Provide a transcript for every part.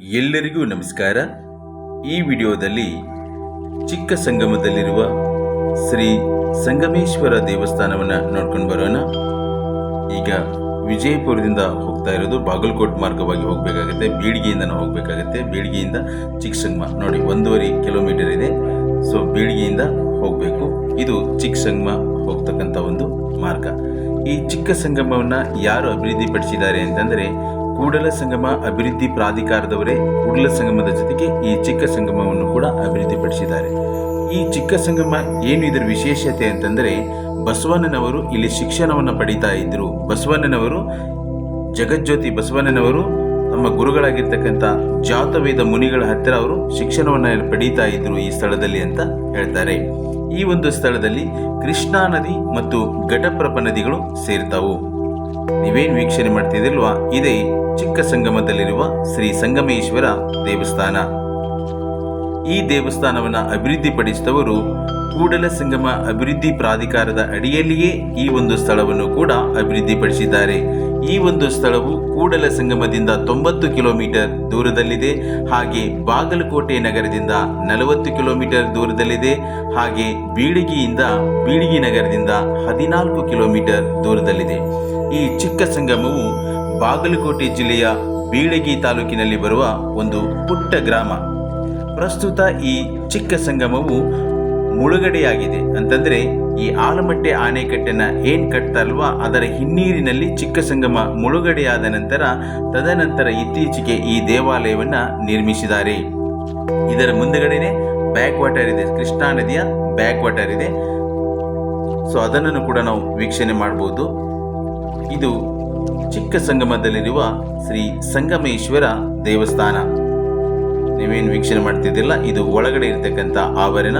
ಎಲ್ಲರಿಗೂ ನಮಸ್ಕಾರ. ಈ ವಿಡಿಯೋದಲ್ಲಿ ಚಿಕ್ಕ ಸಂಗಮದಲ್ಲಿರುವ ಶ್ರೀ ಸಂಗಮೇಶ್ವರ ದೇವಸ್ಥಾನವನ್ನು ನೋಡ್ಕೊಂಡು ಬರೋಣ. ಈಗ ವಿಜಯಪುರದಿಂದ ಹೋಗ್ತಾ ಇರೋದು ಬಾಗಲಕೋಟ್ ಮಾರ್ಗವಾಗಿ ಹೋಗಬೇಕಾಗುತ್ತೆ. ಬೀಳಿಗೆಯಿಂದ ನಾವು ಹೋಗಬೇಕಾಗುತ್ತೆ. ಬೀಳಿಗೆಯಿಂದ ಚಿಕ್ಕ ಸಂಗಮ ನೋಡಿ, ಒಂದೂವರೆ ಕಿಲೋಮೀಟರ್ ಇದೆ. ಸೊ, ಬೀಳಿಗೆಯಿಂದ ಹೋಗಬೇಕು. ಇದು ಚಿಕ್ಕ ಸಂಗಮ ಹೋಗ್ತಕ್ಕಂಥ ಒಂದು ಮಾರ್ಗ. ಈ ಚಿಕ್ಕ ಸಂಗಮವನ್ನು ಯಾರು ಅಭಿವೃದ್ಧಿಪಡಿಸಿದ್ದಾರೆ ಅಂತಂದರೆ ಕೂಡಲ ಸಂಗಮ ಅಭಿವೃದ್ಧಿ ಪ್ರಾಧಿಕಾರದವರೇ ಕೂಡಲ ಸಂಗಮದ ಜೊತೆಗೆ ಈ ಚಿಕ್ಕ ಸಂಗಮವನ್ನು ಕೂಡ ಅಭಿವೃದ್ಧಿಪಡಿಸಿದ್ದಾರೆ. ಈ ಚಿಕ್ಕ ಸಂಗಮ ಏನು ಇದರ ವಿಶೇಷತೆ ಅಂತಂದರೆ, ಬಸವಣ್ಣನವರು ಇಲ್ಲಿ ಶಿಕ್ಷಣವನ್ನು ಪಡೀತಾ ಇದ್ದರು ಬಸವಣ್ಣನವರು, ಜಗಜ್ಯೋತಿ ಬಸವಣ್ಣನವರು ತಮ್ಮ ಗುರುಗಳಾಗಿರ್ತಕ್ಕಂಥ ಜಾತವೇದ ಮುನಿಗಳ ಹತ್ತಿರ ಅವರು ಶಿಕ್ಷಣವನ್ನು ಪಡೀತಾ ಇದ್ದರು ಈ ಸ್ಥಳದಲ್ಲಿ ಅಂತ ಹೇಳ್ತಾರೆ. ಈ ಒಂದು ಸ್ಥಳದಲ್ಲಿ ಕೃಷ್ಣಾ ನದಿ ಮತ್ತು ಘಟಪ್ರಭ ನದಿಗಳು ಸೇರ್ತಾವು. ನೀವೇನು ವೀಕ್ಷಣೆ ಮಾಡ್ತಿದ್ದಿಲ್ವಾ? ಇದೇ ಚಿಕ್ಕ ಸಂಗಮದಲ್ಲಿರುವ ಶ್ರೀ ಸಂಗಮೇಶ್ವರ ದೇವಸ್ಥಾನ. ಈ ದೇವಸ್ಥಾನವನ್ನು ಅಭಿವೃದ್ಧಿಪಡಿಸಿದವರು ಕೂಡಲ ಸಂಗಮ ಅಭಿವೃದ್ಧಿ ಪ್ರಾಧಿಕಾರದ ಅಡಿಯಲ್ಲಿಯೇ ಈ ಒಂದು ಸ್ಥಳವನ್ನು ಕೂಡ ಅಭಿವೃದ್ಧಿಪಡಿಸಿದ್ದಾರೆ. ಈ ಒಂದು ಸ್ಥಳವು ಕೂಡಲ ಸಂಗಮದಿಂದ ತೊಂಬತ್ತು ಕಿಲೋಮೀಟರ್ ದೂರದಲ್ಲಿದೆ. ಹಾಗೆ ಬಾಗಲಕೋಟೆ ನಗರದಿಂದ ನಲವತ್ತು ಕಿಲೋಮೀಟರ್ ದೂರದಲ್ಲಿದೆ. ಹಾಗೆ ಬೀಳಿಗೆಯಿಂದ ಬೀಳಿಗಿ ನಗರದಿಂದ ಹದಿನಾಲ್ಕು ಕಿಲೋಮೀಟರ್ ದೂರದಲ್ಲಿದೆ. ಈ ಚಿಕ್ಕ ಸಂಗಮವು ಬಾಗಲಕೋಟೆ ಜಿಲ್ಲೆಯ ಬೀಳಗಿ ತಾಲೂಕಿನಲ್ಲಿ ಬರುವ ಒಂದು ಪುಟ್ಟ ಗ್ರಾಮ. ಪ್ರಸ್ತುತ ಈ ಚಿಕ್ಕ ಸಂಗಮವು ಮುಳುಗಡೆಯಾಗಿದೆ. ಅಂತಂದ್ರೆ ಈ ಆಲಮಟ್ಟೆ ಆಣೆಕಟ್ಟೆನ ಏನ್ ಕಟ್ತಾರಲ್ವಾ, ಅದರ ಹಿನ್ನೀರಿನಲ್ಲಿ ಚಿಕ್ಕ ಸಂಗಮ ಮುಳುಗಡೆಯಾದ ನಂತರ ತದನಂತರ ಇತ್ತೀಚೆಗೆ ಈ ದೇವಾಲಯವನ್ನ ನಿರ್ಮಿಸಿದ್ದಾರೆ. ಇದರ ಮುಂದಗಡೆನೆ ಬ್ಯಾಕ್ ವಾಟರ್ ಇದೆ. ಕೃಷ್ಣಾ ನದಿಯ ಬ್ಯಾಕ್ ವಾಟರ್ ಇದೆ. ಸೊ ಅದನ್ನು ಕೂಡ ನಾವು ವೀಕ್ಷಣೆ ಮಾಡಬಹುದು ಇದು ಚಿಕ್ಕ ಸಂಗಮದಲ್ಲಿರುವ ಶ್ರೀ ಸಂಗಮೇಶ್ವರ ದೇವಸ್ಥಾನ. ನೀವೇನು ವೀಕ್ಷಣೆ ಮಾಡ್ತಿದ್ದಿಲ್ಲ, ಇದು ಒಳಗಡೆ ಇರತಕ್ಕಂಥ ಆವರಣ.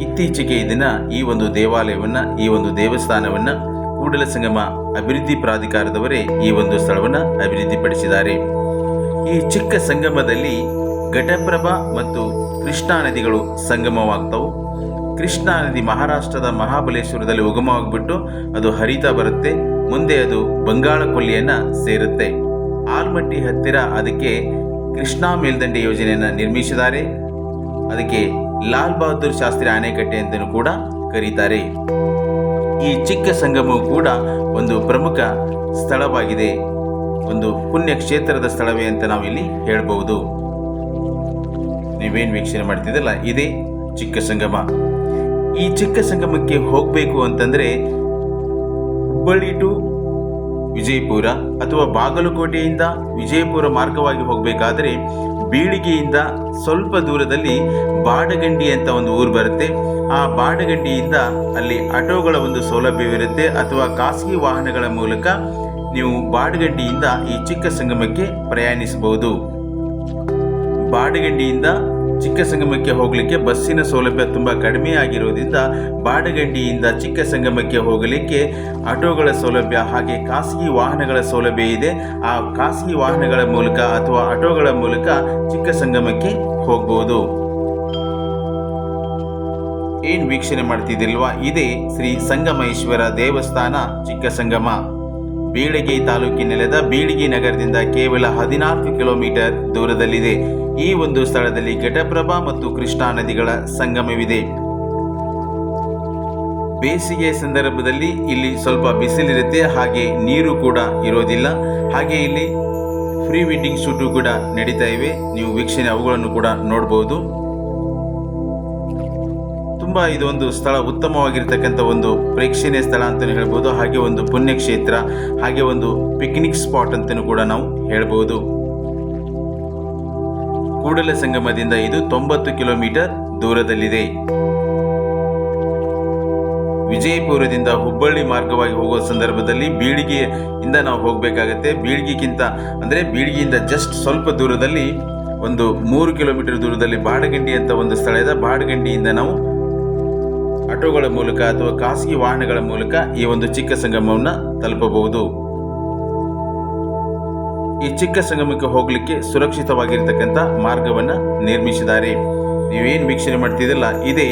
ಇತ್ತೀಚೆಗೆ ದಿನ ಈ ಒಂದು ದೇವಾಲಯವನ್ನ, ಈ ಒಂದು ದೇವಸ್ಥಾನವನ್ನ ಕೂಡಲ ಸಂಗಮ ಅಭಿವೃದ್ಧಿ ಪ್ರಾಧಿಕಾರದವರೇ ಈ ಒಂದು ಸ್ಥಳವನ್ನ ಅಭಿವೃದ್ಧಿಪಡಿಸಿದ್ದಾರೆ. ಈ ಚಿಕ್ಕ ಸಂಗಮದಲ್ಲಿ ಘಟಪ್ರಭಾ ಮತ್ತು ಕೃಷ್ಣಾ ನದಿಗಳು ಸಂಗಮವಾಗ್ತವು. ಕೃಷ್ಣಾ ನದಿ ಮಹಾರಾಷ್ಟ್ರದ ಮಹಾಬಲೇಶ್ವರದಲ್ಲಿ ಉಗಮವಾಗಿಬಿಟ್ಟು ಅದು ಹರಿತಾ ಬರುತ್ತೆ. ಮುಂದೆ ಅದು ಬಂಗಾಳ ಕೊಲ್ಲಿಯನ್ನ ಸೇರುತ್ತೆ. ಆಲ್ಮಟ್ಟಿ ಹತ್ತಿರ ಅದಕ್ಕೆ ಕೃಷ್ಣಾ ಮೇಲ್ದಂಡೆ ಯೋಜನೆಯನ್ನು ನಿರ್ಮಿಸಿದ್ದಾರೆ. ಅದಕ್ಕೆ ಲಾಲ್ ಬಹದ್ದೂರ್ ಶಾಸ್ತ್ರಿ ಆನೆಕಟ್ಟೆ ಅಂತಲೂ ಕೂಡ ಕರೀತಾರೆ. ಈ ಚಿಕ್ಕ ಸಂಗಮವು ಕೂಡ ಒಂದು ಪ್ರಮುಖ ಸ್ಥಳವಾಗಿದೆ. ಒಂದು ಪುಣ್ಯ ಕ್ಷೇತ್ರದ ಸ್ಥಳವೇ ಅಂತ ನಾವು ಇಲ್ಲಿ ಹೇಳ್ಬಹುದು. ನೀವೇನು ವೀಕ್ಷಣೆ ಮಾಡ್ತಿದ್ದಲ್ಲ ಇದೇ ಚಿಕ್ಕ ಸಂಗಮ. ಈ ಚಿಕ್ಕ ಸಂಗಮಕ್ಕೆ ಹೋಗಬೇಕು ಅಂತಂದರೆ ಹುಬ್ಬಳ್ಳಿ ಟು ವಿಜಯಪುರ ಅಥವಾ ಬಾಗಲಕೋಟೆಯಿಂದ ವಿಜಯಪುರ ಮಾರ್ಗವಾಗಿ ಹೋಗಬೇಕಾದರೆ ಬೀಳಿಗೆಯಿಂದ ಸ್ವಲ್ಪ ದೂರದಲ್ಲಿ ಬಾಡಗಂಡಿ ಅಂತ ಒಂದು ಊರು ಬರುತ್ತೆ. ಆ ಬಾಡಗಂಡಿಯಿಂದ ಅಲ್ಲಿ ಆಟೋಗಳ ಒಂದು ಸೌಲಭ್ಯವಿರುತ್ತೆ ಅಥವಾ ಖಾಸಗಿ ವಾಹನಗಳ ಮೂಲಕ ನೀವು ಬಾಡಗಂಡಿಯಿಂದ ಈ ಚಿಕ್ಕ ಸಂಗಮಕ್ಕೆ ಪ್ರಯಾಣಿಸಬಹುದು. ಬಾಡಗಂಡಿಯಿಂದ ಚಿಕ್ಕ ಸಂಗಮಕ್ಕೆ ಹೋಗಲಿಕ್ಕೆ ಬಸ್ಸಿನ ಸೌಲಭ್ಯ ತುಂಬ ಕಡಿಮೆ ಆಗಿರುವುದರಿಂದ ಬಾಡಗಂಡಿಯಿಂದ ಚಿಕ್ಕ ಸಂಗಮಕ್ಕೆ ಹೋಗಲಿಕ್ಕೆ ಆಟೋಗಳ ಸೌಲಭ್ಯ ಹಾಗೆ ಖಾಸಗಿ ವಾಹನಗಳ ಸೌಲಭ್ಯ ಇದೆ. ಆ ಖಾಸಗಿ ವಾಹನಗಳ ಮೂಲಕ ಅಥವಾ ಆಟೋಗಳ ಮೂಲಕ ಚಿಕ್ಕ ಸಂಗಮಕ್ಕೆ ಹೋಗ್ಬೋದು. ಏನು ವೀಕ್ಷಣೆ ಮಾಡ್ತಿದ್ದಿಲ್ವಾ ಇದೇ ಶ್ರೀ ಸಂಗಮೇಶ್ವರ ದೇವಸ್ಥಾನ ಚಿಕ್ಕ ಸಂಗಮ ಬೀಳಗಿ ತಾಲೂಕಿನೆಲೆದ ಬೀಳಗಿ ನಗರದಿಂದ ಕೇವಲ ಹದಿನಾಲ್ಕು ಕಿಲೋಮೀಟರ್ ದೂರದಲ್ಲಿದೆ. ಈ ಒಂದು ಸ್ಥಳದಲ್ಲಿ ಘಟಪ್ರಭಾ ಮತ್ತು ಕೃಷ್ಣಾ ನದಿಗಳ ಸಂಗಮವಿದೆ. ಬೇಸಿಗೆ ಸಂದರ್ಭದಲ್ಲಿ ಇಲ್ಲಿ ಸ್ವಲ್ಪ ಬಿಸಿಲಿರುತ್ತೆ, ಹಾಗೆ ನೀರು ಕೂಡ ಇರೋದಿಲ್ಲ. ಹಾಗೆ ಇಲ್ಲಿ ಫ್ರೀ ವೆಡ್ಡಿಂಗ್ ಶೂಟು ಕೂಡ ನಡೀತಾ ಇವೆ. ನೀವು ವೀಕ್ಷಣೆ ಅವುಗಳನ್ನು ಕೂಡ ನೋಡಬಹುದು ತುಂಬ ಇದೊಂದು ಸ್ಥಳ ಉತ್ತಮವಾಗಿರ್ತಕ್ಕಂಥ ಒಂದು ಪ್ರೇಕ್ಷಣೀಯ ಸ್ಥಳ ಅಂತಲೂ ಹೇಳ್ಬೋದು. ಹಾಗೆ ಒಂದು ಪುಣ್ಯಕ್ಷೇತ್ರ, ಹಾಗೆ ಒಂದು ಪಿಕ್ನಿಕ್ ಸ್ಪಾಟ್ ಅಂತಲೂ ಕೂಡ ನಾವು ಹೇಳ್ಬೋದು. ಕೂಡಲ ಸಂಗಮದಿಂದ ಇದು ತೊಂಬತ್ತು ಕಿಲೋಮೀಟರ್ ದೂರದಲ್ಲಿದೆ. ವಿಜಯಪುರದಿಂದ ಹುಬ್ಬಳ್ಳಿ ಮಾರ್ಗವಾಗಿ ಹೋಗುವ ಸಂದರ್ಭದಲ್ಲಿ ಬೀಳಿಗೆಯಿಂದ ನಾವು ಹೋಗಬೇಕಾಗತ್ತೆ. ಬೀಳಿಗೆಗಿಂತ ಅಂದರೆ ಬೀಳಿಗೆಯಿಂದ ಜಸ್ಟ್ ಸ್ವಲ್ಪ ದೂರದಲ್ಲಿ ಒಂದು ಮೂರು ಕಿಲೋಮೀಟರ್ ದೂರದಲ್ಲಿ ಬಾಡಗಂಡಿ ಅಂತ ಒಂದು ಸ್ಥಳ ಇದೆ. ಬಾಡಗಂಡಿಯಿಂದ ನಾವು ಆಟೋಗಳ ಮೂಲಕ ಅಥವಾ ಖಾಸಗಿ ವಾಹನಗಳ ಮೂಲಕ ಈ ಒಂದು ಚಿಕ್ಕ ಸಂಗಮವನ್ನು ತಲುಪಬಹುದು. ಈ ಚಿಕ್ಕ ಸಂಗಮಕ್ಕೆ ಹೋಗಲಿಕ್ಕೆ ಸುರಕ್ಷಿತವಾಗಿರ್ತಕ್ಕಂಥ ಮಾರ್ಗವನ್ನ ನಿರ್ಮಿಸಿದ್ದಾರೆ. ನೀವೇನು ವೀಕ್ಷಣೆ ಮಾಡ್ತಿದ್ದಿಲ್ಲ ಇದೇ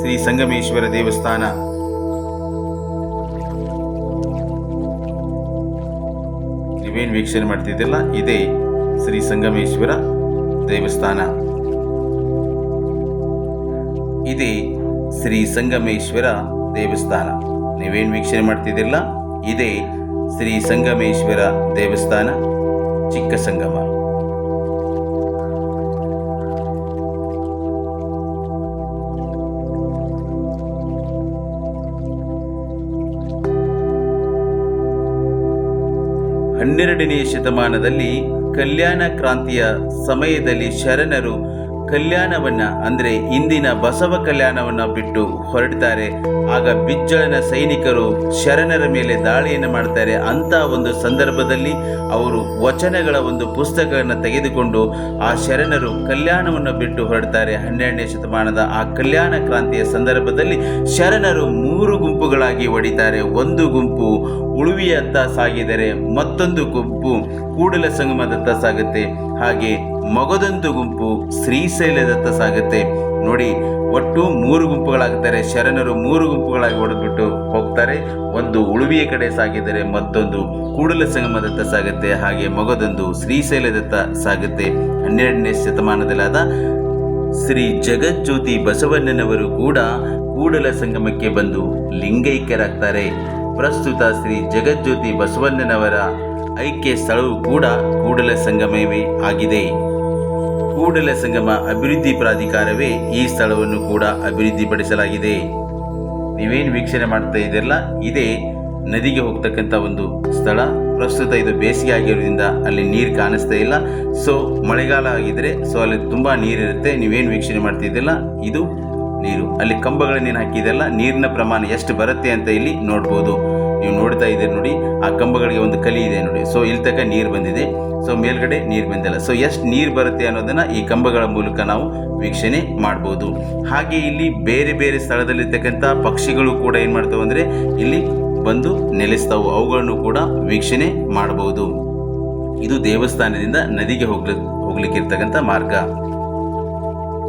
ಶ್ರೀ ಸಂಗಮೇಶ್ವರ ದೇವಸ್ಥಾನ. ನೀವೇನು ವೀಕ್ಷಣೆ ಮಾಡ್ತಿದ್ದಿಲ್ಲ ಇದೇ ಶ್ರೀ ಸಂಗಮೇಶ್ವರ ದೇವಸ್ಥಾನ. ಇದೇ ಶ್ರೀ ಸಂಗಮೇಶ್ವರ ದೇವಸ್ಥಾನ. ನೀವೇನು ವೀಕ್ಷಣೆ ಮಾಡ್ತಿದ್ದಿಲ್ಲ ಇದೇ ಶ್ರೀ ಸಂಗಮೇಶ್ವರ ದೇವಸ್ಥಾನ. ಚಿಕ್ಕ ಸಂಗಮ. ಹನ್ನೆರಡನೆಯ ಶತಮಾನದಲ್ಲಿ ಕಲ್ಯಾಣ ಕ್ರಾಂತಿಯ ಸಮಯದಲ್ಲಿ ಶರಣರು ಕಲ್ಯಾಣವನ್ನ, ಅಂದರೆ ಇಂದಿನ ಬಸವ ಕಲ್ಯಾಣವನ್ನ ಬಿಟ್ಟು ಹೊರಡ್ತಾರೆ. ಆಗ ಬಿಜ್ಜಳನ ಸೈನಿಕರು ಶರಣರ ಮೇಲೆ ದಾಳಿಯನ್ನು ಮಾಡ್ತಾರೆ. ಅಂತ ಒಂದು ಸಂದರ್ಭದಲ್ಲಿ ಅವರು ವಚನಗಳ ಒಂದು ಪುಸ್ತಕವನ್ನು ತೆಗೆದುಕೊಂಡು ಆ ಶರಣರು ಕಲ್ಯಾಣವನ್ನು ಬಿಟ್ಟು ಹೊರಡ್ತಾರೆ. ಹನ್ನೆರಡನೇ ಶತಮಾನದ ಆ ಕಲ್ಯಾಣ ಕ್ರಾಂತಿಯ ಸಂದರ್ಭದಲ್ಲಿ ಶರಣರು ಮೂರು ಗುಂಪುಗಳಾಗಿ ಒಡಿತಾರೆ. ಒಂದು ಗುಂಪು ಉಳುವಿಯತ್ತ ಸಾಗಿದರೆ ಮತ್ತೊಂದು ಗುಂಪು ಕೂಡಲ ಸಂಗಮದತ್ತ ಸಾಗುತ್ತೆ. ಹಾಗೆ ಮಗದೊಂದು ಗುಂಪು ಶ್ರೀಶೈಲದತ್ತ ಸಾಗುತ್ತೆ. ನೋಡಿ, ಒಟ್ಟು ಮೂರು ಗುಂಪುಗಳಾಗುತ್ತಾರೆ. ಶರಣರು ಮೂರು ಗುಂಪುಗಳಾಗಿ ಹೊಡೆದ್ಬಿಟ್ಟು ಹೋಗ್ತಾರೆ. ಒಂದು ಉಳುವಿಯ ಕಡೆ ಸಾಗಿದರೆ ಮತ್ತೊಂದು ಕೂಡಲ ಸಂಗಮದತ್ತ ಸಾಗುತ್ತೆ. ಹಾಗೆ ಮಗದೊಂದು ಶ್ರೀಶೈಲದತ್ತ ಸಾಗುತ್ತೆ. ಹನ್ನೆರಡನೇ ಶತಮಾನದಲ್ಲಾದ ಶ್ರೀ ಜಗಜ್ಯೋತಿ ಬಸವಣ್ಣನವರು ಕೂಡ ಕೂಡಲ ಸಂಗಮಕ್ಕೆ ಬಂದು ಲಿಂಗೈಕ್ಯರಾಗ್ತಾರೆ. ಪ್ರಸ್ತುತ ಶ್ರೀ ಜಗಜ್ಯೋತಿ ಬಸವಣ್ಣನವರ ಐಕ್ಯ ಸ್ಥಳವು ಕೂಡ ಕೂಡಲ ಸಂಗಮವೇ ಆಗಿದೆ. ಕೂಡಲ ಸಂಗಮ ಅಭಿವೃದ್ಧಿ ಪ್ರಾಧಿಕಾರವೇ ಈ ಸ್ಥಳವನ್ನು ಕೂಡ ಅಭಿವೃದ್ಧಿಪಡಿಸಲಾಗಿದೆ. ನೀವೇನು ವೀಕ್ಷಣೆ ಮಾಡ್ತಾ ಇದ್ದೀರಲ್ಲ, ಇದೇ ನದಿಗೆ ಹೋಗ್ತಕ್ಕಂಥ ಒಂದು ಸ್ಥಳ. ಪ್ರಸ್ತುತ ಇದು ಬೇಸಿಗೆ ಆಗಿರೋದ್ರಿಂದ ಅಲ್ಲಿ ನೀರು ಕಾಣಿಸ್ತಾ ಇಲ್ಲ. ಸೊ ಮಳೆಗಾಲ ಆಗಿದ್ರೆ ಸೊ ಅಲ್ಲಿ ತುಂಬ ನೀರಿರುತ್ತೆ. ನೀವೇನು ವೀಕ್ಷಣೆ ಮಾಡ್ತಿದ್ದಿಲ್ಲ ಇದು ನೀರು. ಅಲ್ಲಿ ಕಂಬಗಳನ್ನೇನು ಹಾಕಿದೆಲ್ಲ ನೀರಿನ ಪ್ರಮಾಣ ಎಷ್ಟು ಬರುತ್ತೆ ಅಂತ ಇಲ್ಲಿ ನೋಡ್ಬೋದು. ನೀವು ನೋಡ್ತಾ ಇದ್ದೀರಿ ನೋಡಿ, ಆ ಕಂಬಗಳಿಗೆ ಒಂದು ಕಲಿ ಇದೆ ನೋಡಿ. ಸೊ ಇಲ್ಲಿ ತನಕ ನೀರು ಬಂದಿದೆ. ಸೊ ಮೇಲ್ಗಡೆ ನೀರು ಬಂದಿಲ್ಲ. ಸೊ ಎಷ್ಟು ನೀರು ಬರುತ್ತೆ ಅನ್ನೋದನ್ನು ಈ ಕಂಬಗಳ ಮೂಲಕ ನಾವು ವೀಕ್ಷಣೆ ಮಾಡ್ಬೋದು. ಹಾಗೆ ಇಲ್ಲಿ ಬೇರೆ ಬೇರೆ ಸ್ಥಳದಲ್ಲಿರ್ತಕ್ಕಂಥ ಪಕ್ಷಿಗಳು ಕೂಡ ಏನು ಮಾಡ್ತಾವೆ ಅಂದರೆ ಇಲ್ಲಿ ಬಂದು ನೆಲೆಸ್ತಾವು. ಅವುಗಳನ್ನು ಕೂಡ ವೀಕ್ಷಣೆ ಮಾಡಬಹುದು ಇದು ದೇವಸ್ಥಾನದಿಂದ ನದಿಗೆ ಹೋಗ್ಲಿಕ್ಕೆ ಹೋಗ್ಲಿಕ್ಕಿರ್ತಕ್ಕಂಥ ಮಾರ್ಗ.